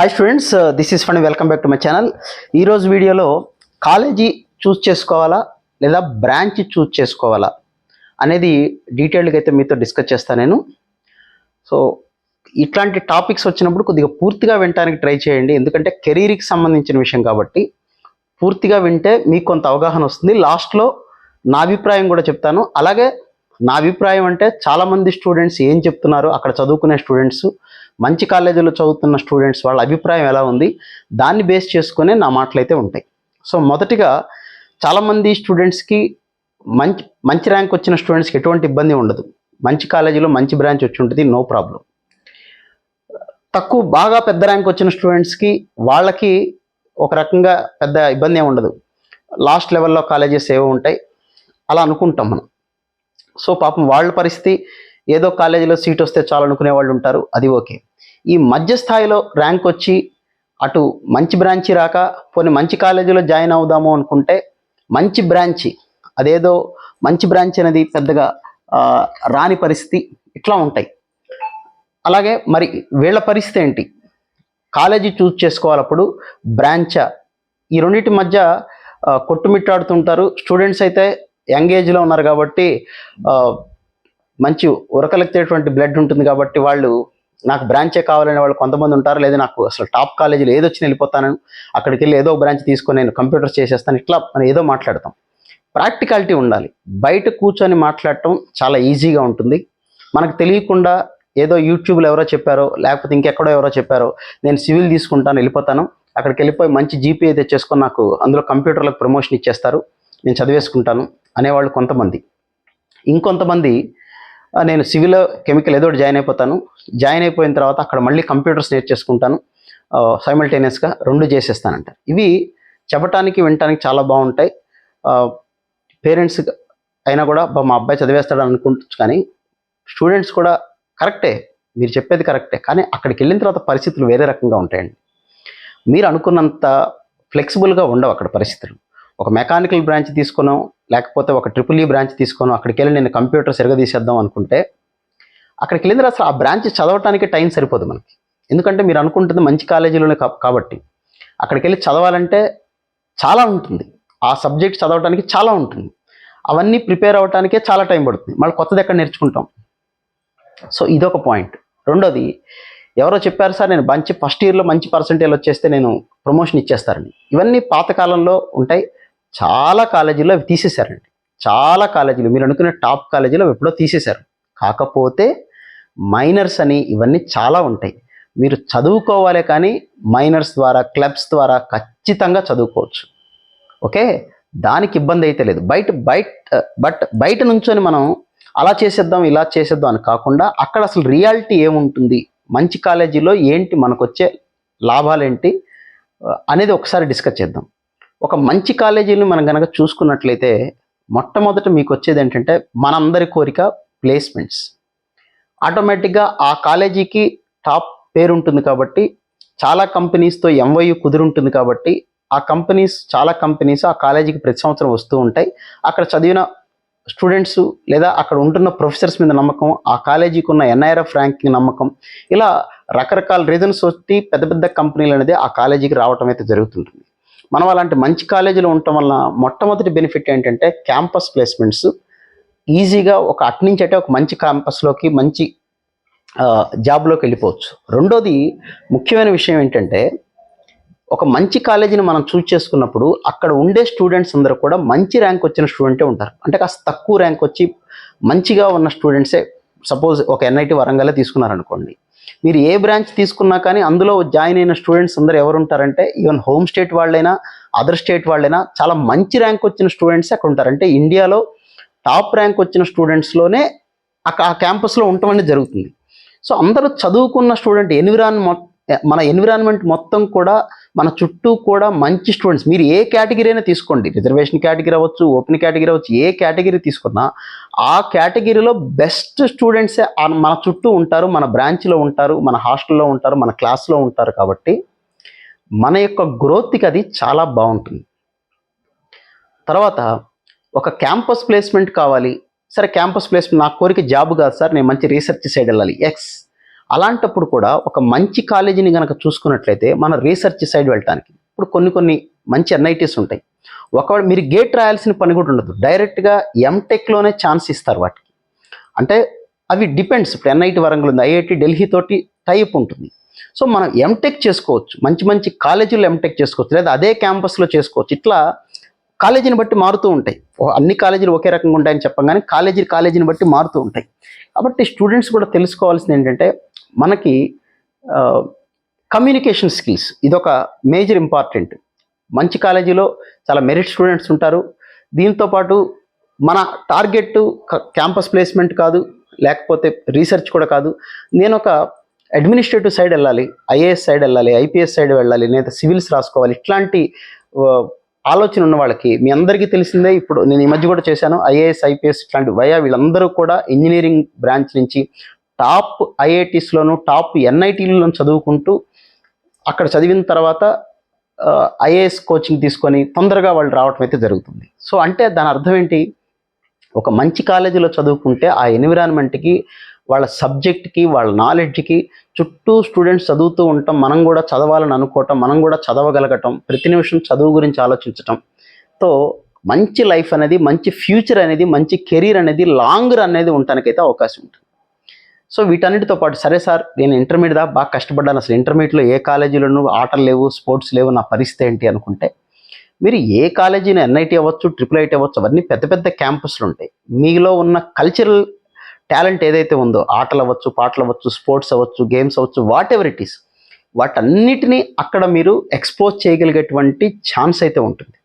Hi students this is fund welcome back to my channel ఈరోజు వీడియోలో college చూస్ చేసుకోవాలా లేదా బ్రాంచ్ చూస్ చేసుకోవాలా అనేది డీటెయిల్డ్గా అయితే మీతో డిస్కస్ చేస్తాను నేను. సో ఇట్లాంటి టాపిక్స్ వచ్చినప్పుడు కొద్దిగా పూర్తిగా వినడానికి ట్రై చేయండి. ఎందుకంటే కెరీర్కి సంబంధించిన విషయం కాబట్టి పూర్తిగా వింటే మీకు కొంత అవగాహన వస్తుంది. లాస్ట్లో నా అభిప్రాయం కూడా చెప్తాను. అలాగే నా అభిప్రాయం అంటే చాలామంది స్టూడెంట్స్ ఏం చెప్తున్నారు? అక్కడ చదువుకునే స్టూడెంట్స్ మంచి కాలేజీలో చదువుతున్న స్టూడెంట్స్ వాళ్ళ అభిప్రాయం ఎలా ఉంది? దాన్ని బేస్ చేసుకునే నా మాటలు అయితే ఉంటాయి. సో మొదటిగా చాలామంది స్టూడెంట్స్కి మంచి మంచి ర్యాంక్ వచ్చిన స్టూడెంట్స్కి ఎటువంటి ఇబ్బంది ఉండదు. మంచి కాలేజీలో మంచి బ్రాంచ్ వచ్చి ఉంటుంది నో ప్రాబ్లం. తక్కువ బాగా పెద్ద ర్యాంక్ వచ్చిన స్టూడెంట్స్కి వాళ్ళకి ఒక రకంగా పెద్ద ఇబ్బంది ఏమి ఉండదు. లాస్ట్ లెవెల్లో కాలేజెస్ ఏవో ఉంటాయి. అలా అనుకుంటాం మనం. సో పాపం వాళ్ళ పరిస్థితి ఏదో కాలేజీలో సీట్ వస్తే చాలు అనుకునే వాళ్ళు ఉంటారు. అది ఓకే. ఈ మధ్య స్థాయిలో ర్యాంక్ వచ్చి అటు మంచి బ్రాంచి రాక పోనీ మంచి కాలేజీలో జాయిన్ అవుదాము అనుకుంటే మంచి బ్రాంచి అదేదో మంచి బ్రాంచ్ అనేది పెద్దగా రాని పరిస్థితి ఇట్లా ఉంటాయి. అలాగే మరి వీళ్ళ పరిస్థితి ఏంటి? కాలేజీ చూస్ చేసుకోవాలప్పుడు బ్రాంచా ఈ రెండింటి మధ్య కొట్టుమిట్టాడుతుంటారు. స్టూడెంట్స్ అయితే యంగ్ ఏజ్లో ఉన్నారు కాబట్టి మంచి ఉరకలెత్తేటువంటి బ్లడ్ ఉంటుంది కాబట్టి వాళ్ళు నాకు బ్రాంచే కావాలనే వాళ్ళు కొంతమంది ఉంటారు. లేదా నాకు అసలు టాప్ కాలేజీలో ఏదో వచ్చి వెళ్ళిపోతాను. అక్కడికి వెళ్ళి ఏదో బ్రాంచ్ తీసుకొని నేను కంప్యూటర్ చేసేస్తాను. ఇట్లా మనం ఏదో మాట్లాడతాం. ప్రాక్టికాలిటీ ఉండాలి. బయట కూర్చొని మాట్లాడటం చాలా ఈజీగా ఉంటుంది. మనకు తెలియకుండా ఏదో యూట్యూబ్లో ఎవరో చెప్పారో లేకపోతే ఇంకెక్కడో ఎవరో చెప్పారో నేను సివిల్ తీసుకుంటాను వెళ్ళిపోతాను. అక్కడికి వెళ్ళిపోయి మంచి జీపీఏ తెచ్చేసుకొని నాకు అందులో కంప్యూటర్లకు ప్రమోషన్ ఇచ్చేస్తారు. నేను చదివేసుకుంటాను అనేవాళ్ళు కొంతమంది. ఇంకొంతమంది నేను సివిల్ కెమికల్ ఏదో ఒకటి జాయిన్ అయిపోతాను. జాయిన్ అయిపోయిన తర్వాత అక్కడ మళ్ళీ కంప్యూటర్స్ నేర్చేసుకుంటాను సైమల్టేనియస్గా రెండు చేసేస్తానంట ఇవి చెప్పటానికి వినటానికి చాలా బాగుంటాయి. పేరెంట్స్ అయినా కూడా మా అబ్బాయి చదివేస్తాడు అనుకుంటు కానీ స్టూడెంట్స్ కూడా కరెక్టే. మీరు చెప్పేది కరెక్టే. కానీ అక్కడికి వెళ్ళిన తర్వాత పరిస్థితులు వేరే రకంగా ఉంటాయండి. మీరు అనుకున్నంత ఫ్లెక్సిబుల్గా ఉండవు అక్కడ పరిస్థితులు. ఒక మెకానికల్ బ్రాంచ్ తీసుకున్నాం లేకపోతే ఒక ట్రిపుల్ ఈ బ్రాంచ్ తీసుకొని అక్కడికి వెళ్ళి నేను కంప్యూటర్ తీసేద్దాం అనుకుంటే అక్కడికి వెళ్ళిన అసలు ఆ బ్రాంచ్ చదవటానికి టైం సరిపోదు మనకి. ఎందుకంటే మీరు అనుకుంటుంది మంచి కాలేజీలోనే కాబట్టి. అక్కడికి వెళ్ళి చదవాలంటే చాలా ఉంటుంది. ఆ సబ్జెక్ట్ చదవటానికి చాలా ఉంటుంది. అవన్నీ ప్రిపేర్ అవ్వటానికే చాలా టైం పడుతుంది. మళ్ళీ కొత్తది ఎక్కడ నేర్చుకుంటాం? సో ఇదొక పాయింట్ రెండోది ఎవరో చెప్పారు సార్ నేను మంచి ఫస్ట్ ఇయర్లో మంచి పర్సంటేజ్ వచ్చేస్తే నేను ప్రమోషన్ ఇచ్చేస్తారని. ఇవన్నీ పాతకాలంలో ఉంటాయి. చాలా కాలేజీలో అవి తీసేశారండి. చాలా కాలేజీలు మీరు అనుకునే టాప్ కాలేజీలో అవి ఎప్పుడో తీసేశారు. కాకపోతే మైనర్స్ అని ఇవన్నీ చాలా ఉంటాయి. మీరు చదువుకోవాలి కానీ మైనర్స్ ద్వారా క్లబ్స్ ద్వారా ఖచ్చితంగా చదువుకోవచ్చు. ఓకే? దానికి ఇబ్బంది అయితే లేదు. బయట బయట బట్ బయట నుంచొని మనం అలా చేసేద్దాం ఇలా చేసేద్దాం అని కాకుండా అక్కడ అసలు రియాలిటీ ఏముంటుంది? మంచి కాలేజీలో ఏంటి మనకు వచ్చే లాభాలేంటి అనేది ఒకసారి డిస్కస్ చేద్దాం. ఒక మంచి కాలేజీని మనం కనుక చూసుకున్నట్లయితే మొట్టమొదట మీకు వచ్చేది ఏంటంటే మనందరి కోరిక ప్లేస్మెంట్స్. ఆటోమేటిక్గా ఆ కాలేజీకి టాప్ పేరు ఉంటుంది కాబట్టి చాలా కంపెనీస్తో ఎంవైయు కుదురుంటుంది కాబట్టి ఆ కంపెనీస్ చాలా కంపెనీస్ ఆ కాలేజీకి ప్రతి సంవత్సరం వస్తూ ఉంటాయి. అక్కడ చదివిన స్టూడెంట్స్ లేదా అక్కడ ఉంటున్న ప్రొఫెసర్స్ మీద నమ్మకం ఆ కాలేజీకి ఉన్న ఎన్ఐఆర్ఎఫ్ ర్యాంకింగ్ నమ్మకం ఇలా రకరకాల రీజన్స్ వచ్చి పెద్ద పెద్ద కంపెనీలు అనేది ఆ కాలేజీకి రావటం అయితే జరుగుతుంటుంది. మనం అలాంటి మంచి కాలేజీలో ఉండటం వలన మొట్టమొదటి బెనిఫిట్ ఏంటంటే క్యాంపస్ ప్లేస్మెంట్స్. ఈజీగా ఒక అటు నుంచి అంటే ఒక మంచి క్యాంపస్లోకి మంచి జాబ్లోకి వెళ్ళిపోవచ్చు. రెండోది ముఖ్యమైన విషయం ఏంటంటే ఒక మంచి కాలేజీని మనం చూస్ చేసుకున్నప్పుడు అక్కడ ఉండే స్టూడెంట్స్ అందరూ కూడా మంచి ర్యాంక్ వచ్చిన స్టూడెంటే ఉంటారు. అంటే కాస్త తక్కువ ర్యాంక్ వచ్చి మంచిగా ఉన్న స్టూడెంట్సే సపోజ్ ఒక ఎన్ఐటి వరంగల్ తీసుకున్నారనుకోండి. మీరు ఏ బ్రాంచ్ తీసుకున్నా కానీ అందులో జాయిన్ అయిన స్టూడెంట్స్ అందరూ ఎవరు ఉంటారంటే ఈవెన్ హోమ్ స్టేట్ వాళ్ళైనా అదర్ స్టేట్ వాళ్ళైనా చాలా మంచి ర్యాంక్ వచ్చిన స్టూడెంట్స్ అక్కడ ఉంటారు. అంటే ఇండియాలో టాప్ ర్యాంక్ వచ్చిన స్టూడెంట్స్లోనే అక్కడ ఆ క్యాంపస్లో ఉండటం అనేది జరుగుతుంది. సో అందరూ చదువుకున్న స్టూడెంట్ ఎన్విరాన్ మన ఎన్విరాన్మెంట్ మొత్తం కూడా మన చుట్టూ కూడా మంచి స్టూడెంట్స్. మీరు ఏ కేటగిరీ అయినా తీసుకోండి. రిజర్వేషన్ కేటగిరీ అవ్వచ్చు ఓపెన్ కేటగిరీ అవ్వచ్చు ఏ కేటగిరీ తీసుకున్నా ఆ కేటగిరీలో బెస్ట్ స్టూడెంట్సే మన చుట్టూ ఉంటారు మన బ్రాంచ్లో ఉంటారు మన హాస్టల్లో ఉంటారు మన క్లాస్లో ఉంటారు కాబట్టి మన యొక్క గ్రోత్కి అది చాలా బాగుంటుంది. తర్వాత ఒక క్యాంపస్ ప్లేస్మెంట్ కావాలి. సరే క్యాంపస్ ప్లేస్మెంట్ నా కోరిక జాబ్ కాదు సార్ నేను మంచి రీసెర్చ్ సైడ్ వెళ్ళాలి. ఎక్స్. అలాంటప్పుడు కూడా ఒక మంచి కాలేజీని కనుక చూసుకున్నట్లయితే మన రీసెర్చ్ సైడ్ వెళ్ళటానికి ఇప్పుడు కొన్ని కొన్ని మంచి ఎన్ఐటీస్ ఉంటాయి. ఒకవేళ మీరు గేట్ రాయాల్సిన పని కూడా ఉండదు. డైరెక్ట్గా ఎంటెక్లోనే ఛాన్స్ ఇస్తారు వాటికి. అంటే అవి డిపెండ్స్ ఇప్పుడు ఎన్ఐటి వరంగల్ ఉంది. ఐఐటి ఢిల్లీ తోటి టైప్ ఉంటుంది. సో మనం ఎంటెక్ చేసుకోవచ్చు. మంచి మంచి కాలేజీలో ఎంటెక్ చేసుకోవచ్చు. లేదా అదే క్యాంపస్లో చేసుకోవచ్చు. ఇట్లా కాలేజీని బట్టి మారుతూ ఉంటాయి. అన్ని కాలేజీలు ఒకే రకంగా ఉంటాయని చెప్పగానే కాలేజీ కాలేజీని బట్టి మారుతూ ఉంటాయి. కాబట్టి స్టూడెంట్స్ కూడా తెలుసుకోవాల్సింది ఏంటంటే మనకి కమ్యూనికేషన్ స్కిల్స్ ఇదొక మేజర్ ఇంపార్టెంట్ మంచి కాలేజీలో చాలా మెరిట్ స్టూడెంట్స్ ఉంటారు. దీంతో పాటు మన టార్గెట్ క్యాంపస్ ప్లేస్మెంట్ కాదు లేకపోతే రీసెర్చ్ కూడా కాదు. నేను ఒక అడ్మినిస్ట్రేటివ్ సైడ్ వెళ్ళాలి ఐఏఎస్ సైడ్ వెళ్ళాలి ఐపీఎస్ సైడ్ వెళ్ళాలి లేదా సివిల్స్ రాసుకోవాలి. ఇట్లాంటి ఆలోచన ఉన్న వాళ్ళకి మీ అందరికీ తెలిసిందే. ఇప్పుడు నేను ఈ మధ్య కూడా చేశాను ఐఏఎస్ ఐపీఎస్ ఇట్లాంటి వయా వీళ్ళందరూ కూడా ఇంజనీరింగ్ బ్రాంచ్ నుంచి టాప్ ఐఐటీస్లోను టాప్ ఎన్ఐటీలను చదువుకుంటూ అక్కడ చదివిన తర్వాత ఐఏఎస్ కోచింగ్ తీసుకొని తొందరగా వాళ్ళు రావటం అయితే జరుగుతుంది. సో అంటే దాని అర్థం ఏంటి? ఒక మంచి కాలేజీలో చదువుకుంటే ఆ ఎన్విరాన్మెంట్కి వాళ్ళ సబ్జెక్ట్కి వాళ్ళ నాలెడ్జ్కి చుట్టూ స్టూడెంట్స్ చదువుతూ ఉండటం మనం కూడా చదవాలని అనుకోవటం మనం కూడా చదవగలగటం ప్రతి నిమిషం చదువు గురించి ఆలోచించటం. తో మంచి లైఫ్ అనేది మంచి ఫ్యూచర్ అనేది మంచి కెరీర్ అనేది లాంగ్ రన్ అనేది ఉండటానికైతే అవకాశం ఉంటుంది. సో వీటన్నిటితో పాటు సరే సార్ నేను ఇంటర్మీడియట్ దా బాగా కష్టపడ్డాను. అసలు ఇంటర్మీడియట్లో ఏ కాలేజీలోనూ ఆటలు లేవు స్పోర్ట్స్ లేవు నా పరిస్థితి ఏంటి అనుకుంటే మీరు ఏ కాలేజీని ఎన్ఐటి అవ్వచ్చు ట్రిపుల్ ఐటీ అవ్వచ్చు అవన్నీ పెద్ద పెద్ద క్యాంపస్లు ఉంటాయి. మీలో ఉన్న కల్చరల్ టాలెంట్ ఏదైతే ఉందో ఆటలు అవ్వచ్చు పాటలు అవ్వచ్చు స్పోర్ట్స్ అవ్వచ్చు గేమ్స్ అవ్వచ్చు వాట్ ఎవర్ ఇట్ ఈస్ వాటన్నిటినీ అక్కడ మీరు ఎక్స్పోజ్ చేయగలిగేటువంటి ఛాన్స్ అయితే ఉంటుంది.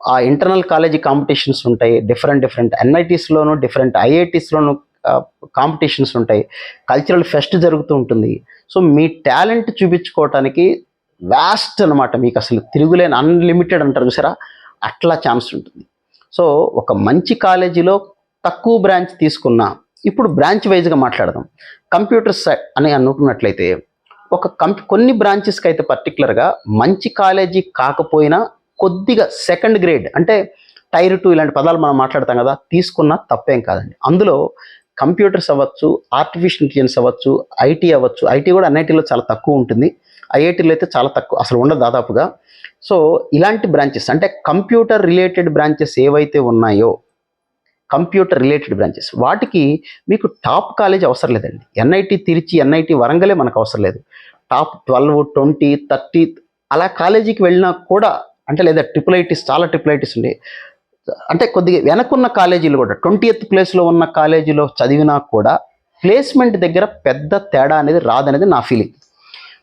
ఆ ఇంటర్నల్ కాలేజీ కాంపిటీషన్స్ ఉంటాయి డిఫరెంట్ డిఫరెంట్ ఎన్ఐటీస్లోను డిఫరెంట్ ఐఐటీస్లోను కాంపిటీషన్స్ ఉంటాయి. కల్చరల్ ఫెస్ట్ జరుగుతూ ఉంటుంది. సో మీ టాలెంట్ చూపించుకోవటానికి వ్యాస్ట్ అనమాట మీకు అసలు తిరుగులేని అన్లిమిటెడ్ అంటారు చూసారా? అట్లా ఛాన్స్ ఉంటుంది. సో ఒక మంచి కాలేజీలో తక్కువ బ్రాంచ్ తీసుకున్నా ఇప్పుడు బ్రాంచ్ వైజ్గా మాట్లాడదాం. కంప్యూటర్ సై- అని అనుకున్నట్లయితే ఒక కం కొన్ని బ్రాంచెస్కి అయితే పర్టికులర్గా మంచి కాలేజీ కాకపోయినా కొద్దిగా సెకండ్ గ్రేడ్ అంటే టైర్ టూ ఇలాంటి పదాలు మనం మాట్లాడతాం కదా తీసుకున్నా తప్పేం కాదండి. అందులో కంప్యూటర్స్ అవ్వచ్చు ఆర్టిఫిషియల్ ఇంటెలిజెన్స్ అవ్వచ్చు ఐటీ అవ్వచ్చు. ఐటీ కూడా ఎన్ఐటీలో చాలా తక్కువ ఉంటుంది. ఐఐటీలో అయితే చాలా తక్కువ అసలు ఉండదు దాదాపుగా. సో ఇలాంటి బ్రాంచెస్ అంటే కంప్యూటర్ రిలేటెడ్ బ్రాంచెస్ ఏవైతే ఉన్నాయో కంప్యూటర్ రిలేటెడ్ బ్రాంచెస్ వాటికి మీకు టాప్ కాలేజ్ అవసరం లేదండి. ఎన్ఐటి తిరిచి ఎన్ఐటి వరంగలే మనకు అవసరం లేదు. టాప్ ట్వెల్వ్ ట్వంటీ థర్టీ అలా కాలేజీకి వెళ్ళినా కూడా అంటే లేదా ట్రిపుల్ ఐటీస్ చాలా ట్రిపుల్ ఐటీస్ ఉండే. అంటే కొద్దిగా వెనకున్న కాలేజీలు కూడా ట్వంటీ ఎత్ ప్లేస్లో ఉన్న కాలేజీలో చదివినా కూడా ప్లేస్మెంట్ దగ్గర పెద్ద తేడా అనేది రాదనేది నా ఫీలింగ్.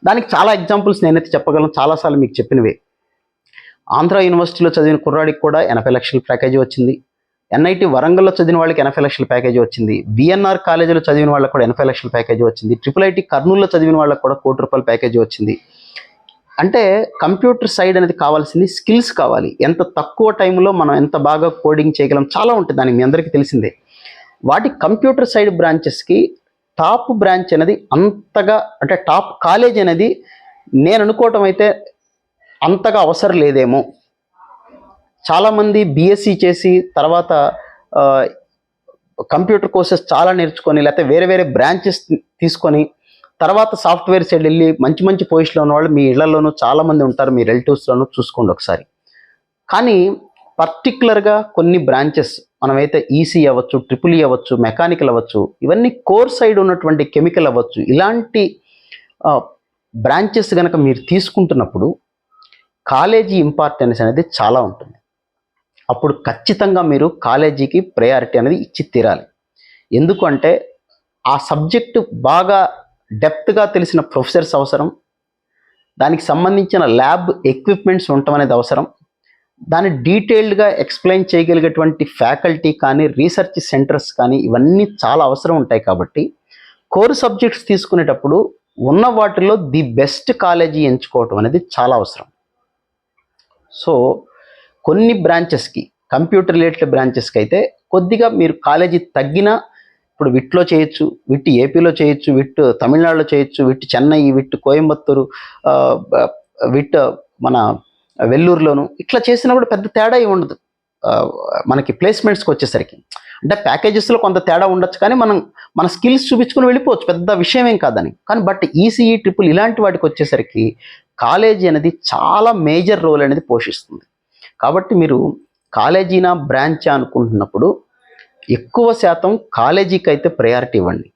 దానికి చాలా ఎగ్జాంపుల్స్ నేనైతే చెప్పగలను చాలాసార్లు మీకు చెప్పినవే. ఆంధ్ర యూనివర్సిటీలో చదివిన కుర్రాడికి కూడా ఎనభై లక్షల ప్యాకేజీ వచ్చింది. ఎన్ఐటి వరంగల్లో చదివిన వాళ్ళకి ఎనభై లక్షల ప్యాకేజీ వచ్చింది. బిఎన్ఆర్ కాలేజీలో చదివిన వాళ్ళకి కూడా ఎనభై లక్షల ప్యాకేజీ వచ్చింది. ట్రిపుల్ ఐటీ కర్నూలులో చదివిన వాళ్ళకి కూడా కోటి రూపాయల ప్యాకేజీ వచ్చింది. అంటే కంప్యూటర్ సైడ్ అనేది కావాల్సింది స్కిల్స్ కావాలి. ఎంత తక్కువ టైంలో మనం ఎంత బాగా కోడింగ్ చేయగలం చాలా ఉంటుంది దానికి మీ అందరికీ తెలిసిందే. వాటి కంప్యూటర్ సైడ్ బ్రాంచెస్కి టాప్ బ్రాంచ్ అనేది అంతగా అంటే టాప్ కాలేజ్ అనేది నేను అనుకోవటం అయితే అంతగా అవసరం లేదేమో. చాలామంది బీఎస్సీ చేసి తర్వాత కంప్యూటర్ కోర్సెస్ చాలా నేర్చుకొని లేకపోతే వేరే వేరే బ్రాంచెస్ తీసుకొని తర్వాత సాఫ్ట్వేర్ సైడ్ వెళ్ళి మంచి మంచి పొజిషన్లో ఉన్న వాళ్ళు మీ ఇళ్ళలోనూ చాలామంది ఉంటారు మీ రిలేటివ్స్లోనూ చూసుకోండి ఒకసారి. కానీ పర్టిక్యులర్గా కొన్ని బ్రాంచెస్ మనమైతే ఈసీ అవ్వచ్చు ట్రిపుల్ ఈ అవ్వచ్చు మెకానికల్ అవ్వచ్చు ఇవన్నీ కోర్ సైడ్ ఉన్నటువంటి కెమికల్ అవ్వచ్చు ఇలాంటి బ్రాంచెస్ కనుక మీరు తీసుకుంటున్నప్పుడు కాలేజీ ఇంపార్టెన్స్ అనేది చాలా ఉంటుంది. అప్పుడు ఖచ్చితంగా మీరు కాలేజీకి ప్రయారిటీ అనేది ఇచ్చి తీరాలి. ఎందుకంటే ఆ సబ్జెక్టు బాగా డెప్త్గా తెలిసిన ప్రొఫెసర్స్ అవసరం. దానికి సంబంధించిన ల్యాబ్ ఎక్విప్మెంట్స్ ఉండటం అనేది అవసరం. దాన్ని డీటెయిల్డ్గా ఎక్స్ప్లెయిన్ చేయగలిగేటువంటి ఫ్యాకల్టీ కానీ రీసెర్చ్ సెంటర్స్ కానీ ఇవన్నీ చాలా అవసరం ఉంటాయి కాబట్టి కోర్ సబ్జెక్ట్స్ తీసుకునేటప్పుడు ఉన్న వాటిలో ది బెస్ట్ కాలేజీ ఎంచుకోవటం అనేది చాలా అవసరం. సో కొన్ని బ్రాంచెస్కి కంప్యూటర్ రిలేటెడ్ బ్రాంచెస్కి అయితే కొద్దిగా మీరు కాలేజీ తగ్గిన ఇప్పుడు విట్లో చేయొచ్చు విట్ ఏపీలో చేయొచ్చు విట్ తమిళనాడులో చేయొచ్చు విట్ చెన్నై విట్ కోయంబత్తూరు విట్ మన వెల్లూరులోను ఇట్లా చేసినా కూడా పెద్ద తేడా ఏమి ఉండదు. మనకి ప్లేస్మెంట్స్కి వచ్చేసరికి. అంటే ప్యాకేజెస్లో కొంత తేడా ఉండొచ్చు కానీ మనం మన స్కిల్స్ చూపించుకుని వెళ్ళిపోవచ్చు. పెద్ద విషయం ఏం కాదని. కానీ బట్ ఈసీఈ ట్రిపుల్ ఇలాంటి వాటికి వచ్చేసరికి కాలేజీ అనేది చాలా మేజర్ రోల్ అనేది పోషిస్తుంది. కాబట్టి మీరు కాలేజీనా బ్రాంచ్ అనుకుంటున్నప్పుడు ఎక్కువ శాతం కాలేజీకి అయితే ప్రయారిటీ ఇవ్వండి.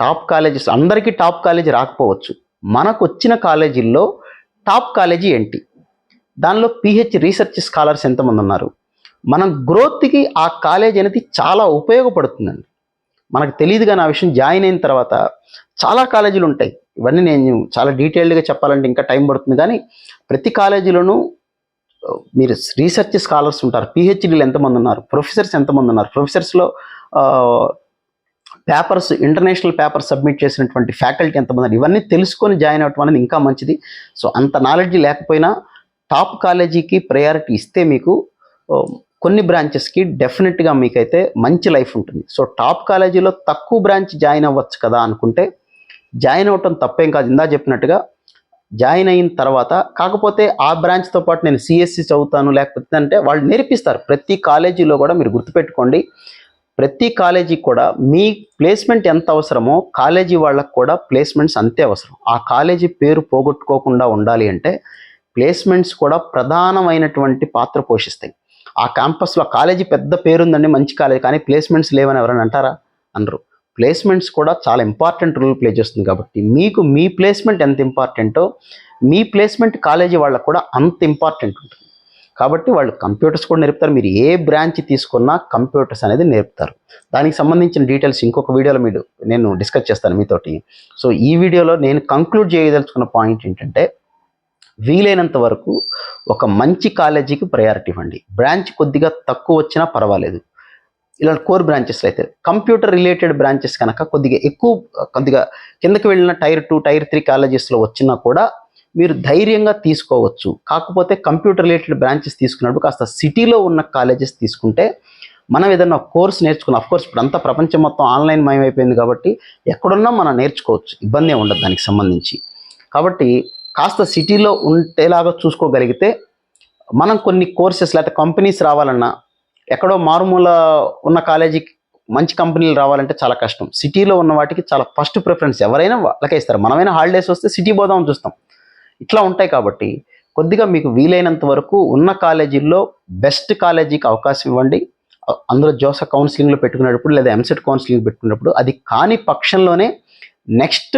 టాప్ కాలేజెస్ అందరికీ టాప్ కాలేజీ రాకపోవచ్చు. మనకు వచ్చిన కాలేజీల్లో టాప్ కాలేజీ ఏంటి? దానిలో పిహెచ్ రీసెర్చ్ స్కాలర్స్ ఎంతమంది ఉన్నారు? మన గ్రోత్కి ఆ కాలేజ్ అనేది చాలా ఉపయోగపడుతుందండి. మనకు తెలియదు కానీ ఆ విషయం జాయిన్ అయిన తర్వాత చాలా కాలేజీలు ఉంటాయి. ఇవన్నీ నేను చాలా డీటెయిల్డ్గా చెప్పాలంటే ఇంకా టైం పడుతుంది కానీ ప్రతి కాలేజీలోనూ మీరు రీసెర్చ్ స్కాలర్స్ ఉంటారు. పిహెచ్డీలు ఎంతమంది ఉన్నారు? ప్రొఫెసర్స్ ఎంతమంది ఉన్నారు? ప్రొఫెసర్స్లో పేపర్స్ ఇంటర్నేషనల్ పేపర్స్ సబ్మిట్ చేసినటువంటి ఫ్యాకల్టీ ఎంతమంది ఇవన్నీ తెలుసుకొని జాయిన్ అవ్వటం అనేది ఇంకా మంచిది. సో అంత నాలెడ్జ్ లేకపోయినా టాప్ కాలేజీకి ప్రయారిటీ ఇస్తే మీకు కొన్ని బ్రాంచెస్కి డెఫినెట్గా మీకైతే మంచి లైఫ్ ఉంటుంది. సో టాప్ కాలేజీలో తక్కువ బ్రాంచ్ జాయిన్ అవ్వచ్చు కదా అనుకుంటే జాయిన్ అవ్వటం తప్పేం కాదు. ఇందా చెప్పినట్టుగా జాయిన్ అయిన తర్వాత కాకపోతే ఆ బ్రాంచ్తో పాటు నేను సిఎస్సి చదువుతాను లేకపోతే అంటే వాళ్ళు నేర్పిస్తారు. ప్రతి కాలేజీలో కూడా మీరు గుర్తుపెట్టుకోండి. ప్రతి కాలేజీకి కూడా మీ ప్లేస్మెంట్ ఎంత అవసరమో కాలేజీ వాళ్ళకు కూడా ప్లేస్మెంట్స్ అంతే అవసరం. ఆ కాలేజీ పేరు పోగొట్టుకోకుండా ఉండాలి అంటే ప్లేస్మెంట్స్ కూడా ప్రధానమైనటువంటి పాత్ర పోషిస్తాయి. ఆ క్యాంపస్లో కాలేజీ పెద్ద పేరుందండి మంచి కాలేజీ కానీ ప్లేస్మెంట్స్ లేవని ఎవరైనా అంటారా? అనరు. ప్లేస్మెంట్స్ కూడా చాలా ఇంపార్టెంట్ రోల్ ప్లే చేస్తుంది కాబట్టి మీకు మీ ప్లేస్మెంట్ ఎంత ఇంపార్టెంటో మీ ప్లేస్మెంట్ కాలేజీ వాళ్ళకు కూడా అంత ఇంపార్టెంట్ ఉంటుంది. కాబట్టి వాళ్ళు కంప్యూటర్స్ కూడా నేర్పుతారు. మీరు ఏ బ్రాంచ్ తీసుకున్నా కంప్యూటర్స్ అనేది నేర్పుతారు. దానికి సంబంధించిన డీటెయిల్స్ ఇంకొక వీడియోలో మీరు నేను డిస్కస్ చేస్తాను మీతోటి. సో ఈ వీడియోలో నేను కంక్లూడ్ చేయదలుచుకున్న పాయింట్ ఏంటంటే వీలైనంత వరకు ఒక మంచి కాలేజీకి ప్రయారిటీ ఇవ్వండి. బ్రాంచ్ కొద్దిగా తక్కువ వచ్చినా పర్వాలేదు. ఇలాంటి కోర్ బ్రాంచెస్ అయితే కంప్యూటర్ రిలేటెడ్ బ్రాంచెస్ కనుక కొద్దిగా ఎక్కువ కొద్దిగా కిందకి వెళ్ళిన టైర్ టూ టైర్ త్రీ కాలేజెస్లో వచ్చినా కూడా మీరు ధైర్యంగా తీసుకోవచ్చు. కాకపోతే కంప్యూటర్ రిలేటెడ్ బ్రాంచెస్ తీసుకున్నప్పుడు కాస్త సిటీలో ఉన్న కాలేజెస్ తీసుకుంటే మనం ఏదైనా కోర్స్ నేర్చుకున్న కోర్స్ ఇప్పుడు అంతా ప్రపంచం మొత్తం ఆన్లైన్ మయం అయిపోయింది కాబట్టి ఎక్కడున్నా మనం నేర్చుకోవచ్చు. ఇబ్బంది ఉండదు దానికి సంబంధించి. కాబట్టి కాస్త సిటీలో ఉండేలాగా చూసుకోగలిగితే మనం కొన్ని కోర్సెస్ లేకపోతే కంపెనీస్ రావాలన్నా ఎక్కడో మారుమూల ఉన్న కాలేజీకి మంచి కంపెనీలు రావాలంటే చాలా కష్టం. సిటీలో ఉన్న వాటికి చాలా ఫస్ట్ ప్రిఫరెన్స్ ఎవరైనా వాళ్ళకే ఇస్తారు మనమైనా హాలిడేస్ వస్తే సిటీ పోదామని చూస్తాం. ఇట్లా ఉంటాయి కాబట్టి కొద్దిగా మీకు వీలైనంత వరకు ఉన్న కాలేజీల్లో బెస్ట్ కాలేజీకి అవకాశం ఇవ్వండి. అందులో జోస కౌన్సిలింగ్లో పెట్టుకునేటప్పుడు లేదా ఎంసెట్ కౌన్సిలింగ్ పెట్టుకున్నప్పుడు అది కాని పక్షంలోనే నెక్స్ట్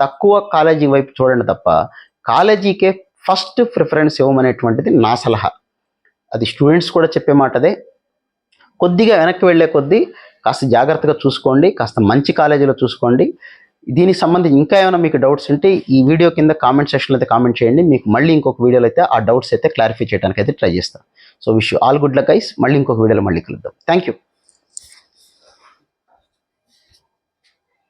తక్కువ కాలేజీ వైపు చూడండి తప్ప కాలేజీకే ఫస్ట్ ప్రిఫరెన్స్ ఇవ్వమనేటువంటిది నా సలహా. అది స్టూడెంట్స్ కూడా చెప్పే మాటదే. కొద్దిగా వెనక్కి వెళ్ళే కొద్దీ కాస్త జాగ్రత్తగా చూసుకోండి కాస్త మంచి కాలేజీలో చూసుకోండి. దీనికి సంబంధించి ఇంకా ఏమైనా మీకు డౌట్స్ ఉంటే ఈ వీడియో కింద కామెంట్ సెక్షన్లో అయితే కామెంట్ చేయండి. మీకు మళ్ళీ ఇంకొక వీడియోలో అయితే ఆ డౌట్స్ అయితే క్లారిఫై చేయడానికి అయితే ట్రై చేస్తాను so wish all good luck guys. మళ్ళీ ఇంకొక వీడియోలో మళ్ళీ కలుద్దాం. Thank you